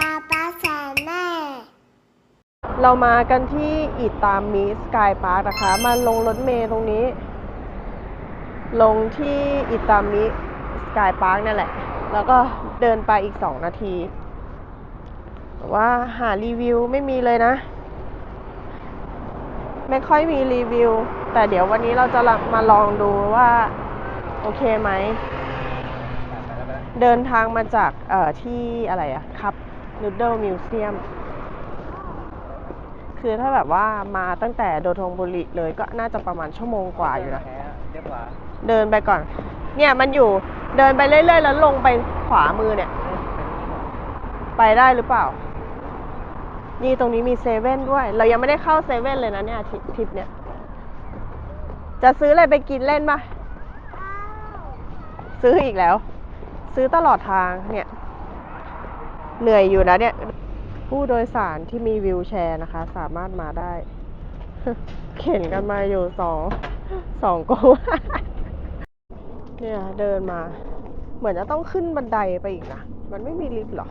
ป้าป้าแสนแม่ เรามากันที่อิตามิสกายพาร์คนะคะ มาลงรถเมล์ตรงนี้ ลงที่อิตามิสกายพาร์คนั่นแหละ แล้วก็เดินไปอีกสองนาทีแต่ว่าหารีวิวไม่มีเลยนะ ไม่ค่อยมีรีวิว แต่เดี๋ยววันนี้เราจะมาลองดูว่า โอเคไหมเดินทางมาจากเอ่อที่อะไรอะครับ นูดเดิลมิวเซียม คือถ้าแบบว่ามาตั้งแต่โดทงบุรีเลยก็น่าจะประมาณชั่วโมงกว่าอยู่นะ เรียกว่าเดินไปก่อน เนี่ยมันอยู่เดินไปเรื่อยๆ แล้วลงไปขวามือเนี่ย ไปได้หรือเปล่า นี่ตรงนี้มีเซเว่นด้วย เรายังไม่ได้เข้าเซเว่นเลยนะเนี่ยทริปทริปเนี่ย จะซื้ออะไรไปกินเล่นปะซื้ออีกแล้ว ซื้อตลอดทางเนี่ย เหนื่อยอยู่นะเนี่ย ผู้โดยสารที่มีวิวแชร์นะคะ สามารถมาได้ เข็นกันมาอยู่สองสองโกวาเนี่ยเดินมา เหมือนจะต้องขึ้นบันไดไปอีกนะ มันไม่มีลิฟต์หรอ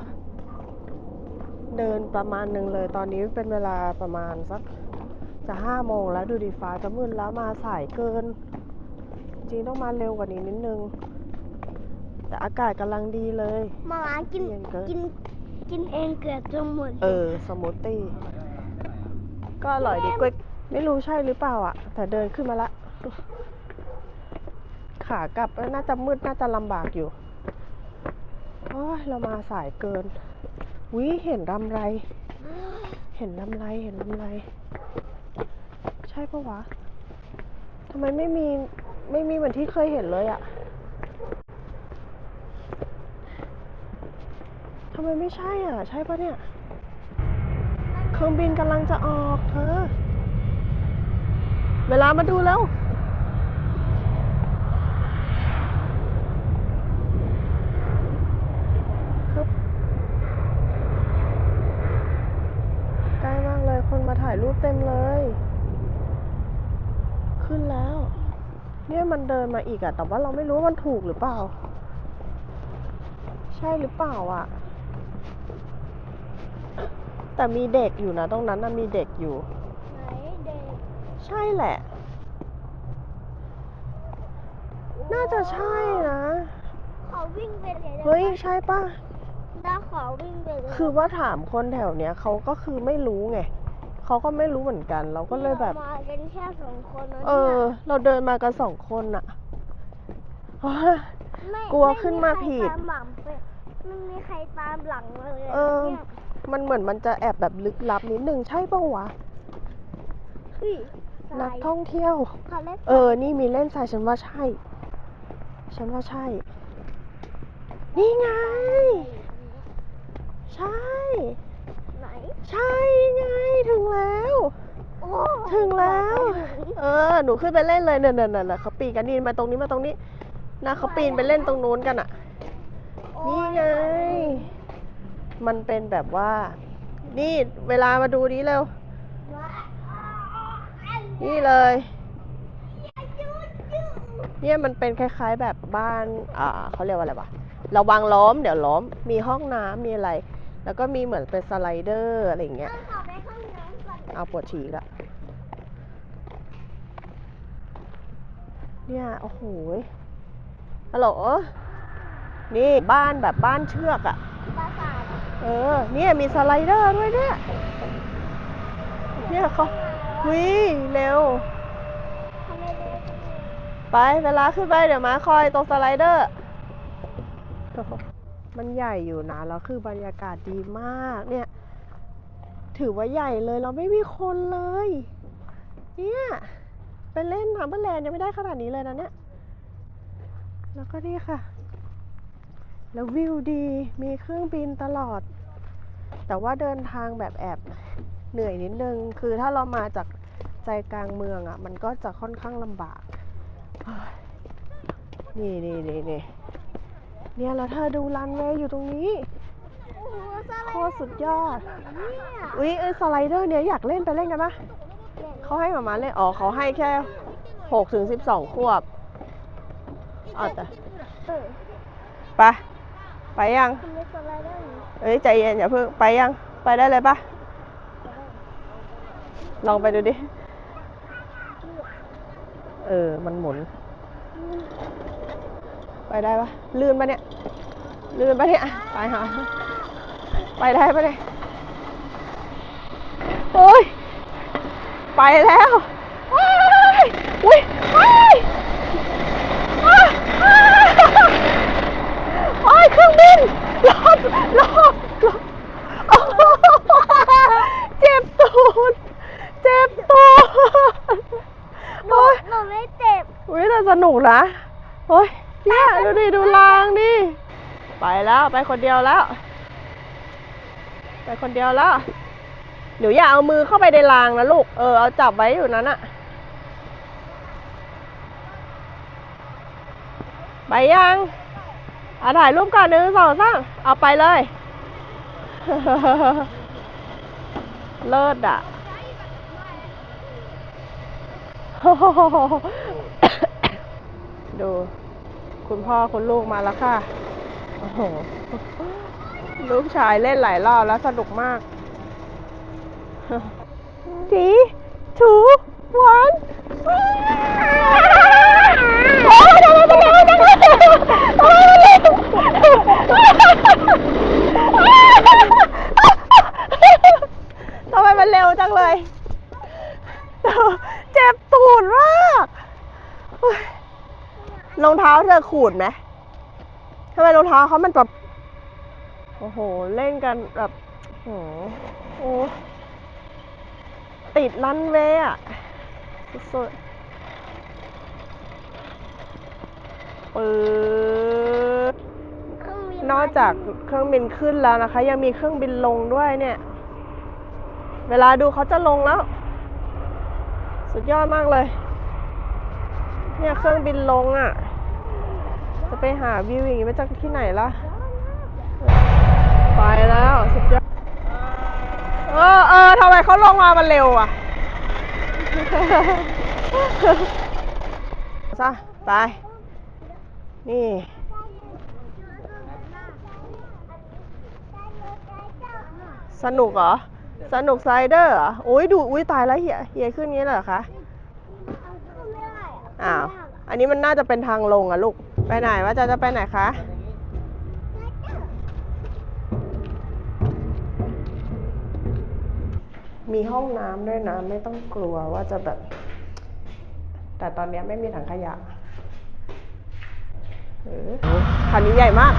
เดินประมาณหนึ่งเลย ตอนนี้เป็นเวลาประมาณสักจะห้าโมงแล้วดูดีฟ้าจะมืดแล้วมาสายเกิน จริงต้องมาเร็วกว่านี้นิดนึง แต่อากาศกำลังดีเลย มาม่ากินเย็นเกินกิน กินเองเกือบจะหมดเออ สมูทตี้ ก็อร่อยดีกล้วยไม่รู้ใช่หรือเปล่าอะ แต่เดินขึ้นมาละ ขากลับน่าจะมืด น่าจะลำบากอยู่โอ้ยเรามาสายเกิน วิเห็นรำไร เห็นรำไร เห็นรำไร ใช่ปะวะทำไมไม่มี ไม่มีเหมือนที่เคยเห็นเลยอะำไมไม่ใช่อะ ใช่ปะเนี่ย เครื่องบินกำลังจะออกเธอ เวลามาดูแล้ว ครับ ใกล้มากเลย คนมาถ่ายรูปเต็มเลย ขึ้นแล้ว เนี่ยมันเดินมาอีกอะแต่ว่าเราไม่รู้ว่ามันถูกหรือเปล่า ใช่หรือเปล่าอะ แต่มีเด็กอยู่นะ ตรงนั้นน่ะมีเด็กอยู่ ไหนเด็กใช่แหละ น่าจะใช่นะ ขอวิ่งไปเลยได้เฮ้ยปะใช่ปะได้ขอวิ่งไปเลยคือว่าถามคนแถวเนี้ยเขาก็คือไม่รู้ไงเขาก็ไม่รู้เหมือนกัน เราก็เลยแบบรามากันแค่สองคนนะเออ เราเดินมากันสองคนอะโอ๊ยไม่กลัวไม่ขึ้นมาใครผิดตามหลังไปไม่มีใครตามหลังมาเลยเออ นี่ย มันเหมือนมันจะแอบแบบลึกลับนิดนึงใช่ปะวะเฮ้ยนักท่องเที่ยว เขาเล่นเออ นี่มีเล่นทรายฉันว่าใช่ ฉันว่าใช่ นี่ไง ใช่ ไหน ใช่ไง ถึงแล้ว โอ้ถึงแล้วไปถึงเออ หนูขึ้นไปเล่นเลยเนี่ยเนี่ยเนี่ยเขาปีนกันนี่มาตรงนี้มาตรงนี้นะเขาปีนไปเล่นตรงนู้นกันอะนี่ไง มันเป็นแบบว่า นี่เวลามาดูนี้เร็ว นี่เลย เนี่ยมันเป็นคล้ายๆแบบบ้าน อ่าเขาเรียกว่าอะไรวะระวังล้ม เดี๋ยวล้ม มีห้องน้ำมีอะไร แล้วก็มีเหมือนเป็นสไลเดอร์อะไรอย่างเงี้ย เอาปวดฉี่ละเนี่ย โอ้โหฮัลโหล นี่บ้านแบบบ้านเชือกอะ่ เออ เนี่ยมีสไลเดอร์ด้วยเนี่ย เนี่ยเขาวิเร็ว ไปเวลาขึ้นไปเดี๋ยวมาคอยตรงสไลเดอร์ มันใหญ่อยู่นะแล้วคือบรรยากาศดีมากเนี่ย ถือว่าใหญ่เลยเราไม่มีคนเลย เนี่ยไปเล่นฮัมเบอร์แลนด์ยังไม่ได้ขนาดนี้เลยนะเนี่ย แล้วก็นี่ค่ะ แล้ววิวดี มีเครื่องบินตลอด แต่ว่าเดินทางแบบแอบเหนื่อยนิดนึง คือถ้าเรามาจากใจกลางเมืองอะ่ะ มันก็จะค่อนข้างลำบาก นี่นี่นี่นี่เนี่ยแล้วเธอดูรันเวย์อยู่ตรงนี้โคตรสุดยอด อุ้ยเอยสไลเดอร์เนี่ยอยากเล่นไปเล่นกันปะเขาให้หมามาเล่น อ๋อเขาให้แค่หกถึงสิบสองขวบอ๋อแต่ไป ไปไปยังทำไมสไลเดอร์อย่างนี้เอ้ยใจเย็นอย่าเพิ่งไปยังไปได้เลยปะลองไปดูดิ เออ มันหมุน ไปได้ปะลื่นปะเนี่ย ลื่นปะเนี่ยตายหาไปได้ปะเนี่ยโอ้ย ไปแล้วว้ายอุ้ยว้ายอ้าอ้าโอ้ย เครื่องบินรอบรอบรอบโอ้โหเจ็บตูดเจ็บตูดหนูโอ้ยหนูไม่เจ็บอุ้ยแต่สนุกนะโอ้ยเนี่ยดูดิดูรางดิ ไปแล้วไปคนเดียวแล้ว ไปคนเดียวแล้วเดี๋ยวอย่าเอามือเข้าไปในรางนะลูก เออเอาจับไว้อยู่นั้นอะไปยัง เอาถ่ายรูปก่อนหนึ่งสองสามเอาไปเลย เลิศอะดู คุณพ่อคุณลูกมาแล้วค่ะ โอ้โห ลูกชายเล่นหลายรอบแล้วสนุกมาก Three, two, one. โอ้ยทำไมมันเร็วจังเลยทำไมมันเร็วทำไมมันเร็วจังเลย เจ็บตูดมากเฮ้ยร องเท้าเธอขูดไหมทำไมรองเท้าเขามันแบบ โอ้โห เล่นกันแบบโอ้โหติดรันเวย์อะสุดๆปืดเครื่อนอกจากเครื่องบินขึ้นแล้วนะคะ ยังมีเครื่องบินลงด้วยเนี่ย เวลาดูเขาจะลงแล้ว สุดยอดมากเลย เนี่ยเครื่องบินลงอะ่ะ จะไปหาวิวอย่างนี้มาจากที่ไหนล่ะ ไปแล้วสุดยอด เออเออทำไมเขาลงมามันเร็วอะซะไป นี่สนุกเหรอ สนุกไซเดอร์เหรอโอ้ยดู อุ้ยตายแล้วเฮียเฮียขึ้นงี้เหรอคะ อ้าว อันนี้มันน่าจะเป็นทางลงอะลูก ไปไหนว่าจะจะไปไหนคะมีห้องน้ำด้วยนะ ไม่ต้องกลัวว่าจะแบบ แต่ตอนนี้ไม่มีถังขยะคันนี้ใหญ่มาก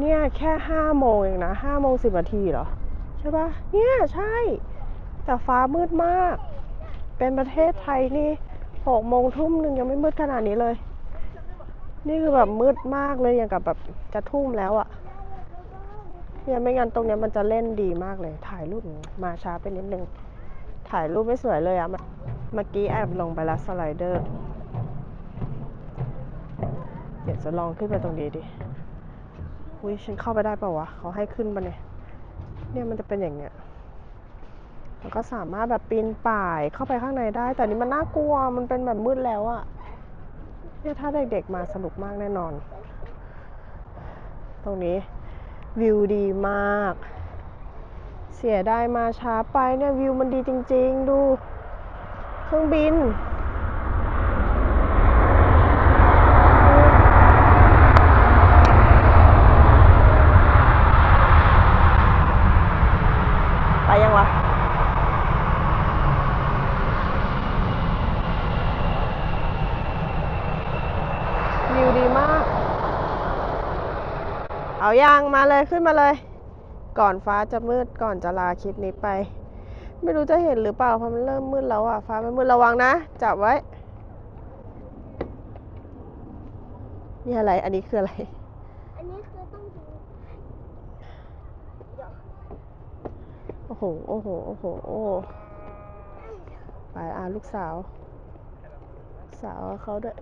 เนี่ยแค่ห้าโมงเองนะห้าโมงสิบนาทีเหรอ ใช่ปะเนี่ย ใช่ แต่ฟ้ามืดมาก เป็นประเทศไทยนี่ หกโมงทุ่มหนึ่งยังไม่มืดขนาดนี้เลย นี่คือแบบมืดมากเลยอย่างกับแบบจะทุ่มแล้วอะเนี่ยไม่งั้นตรงเนี้ยมันจะเล่นดีมากเลย ถ่ายรูปมาช้าไปนิดนึง ถ่ายรูปไม่สวยเลยอะเมื่อกี้แอบลงไปแล้วสไลเดอร์ เดี๋ยวจะลองขึ้นไปตรงนี้ดิอุ้ยฉันเข้าไปได้ปล่าวะเขาให้ขึ้นปะเนี่ย เนี่ยมันจะเป็นอย่างเนี้ย มันก็สามารถแบบปีนป่ายเข้าไปข้างในได้ แต่นี่มันน่ากลัวมันเป็นแบบมืดแล้วอะเนี่ยถ้าเด็กๆมาสนุกมากแน่นอน ตรงนี้วิวดีมาก เสียดายมาช้าไปเนี่ยวิวมันดีจริง ๆ ดู เครื่องบิน ไปยังวะ วิวดีมาก เอายางมาเลยขึ้นมาเลย ก่อนฟ้าจะมืดก่อนจะลาคลิปนี้ไป ไม่รู้จะเห็นหรือเปล่าเพราะมันเริ่มมืดแล้วอะฟ้ามันมืดระวังนะ จับไว้ นี่อะไร อันนี้คืออะไร อันนี้คือต้องดูเดี๋ยวโอ้โห โอ้โห โอ้โห โอ้โหไปอ่าลูกสาว สาวเขาด้วย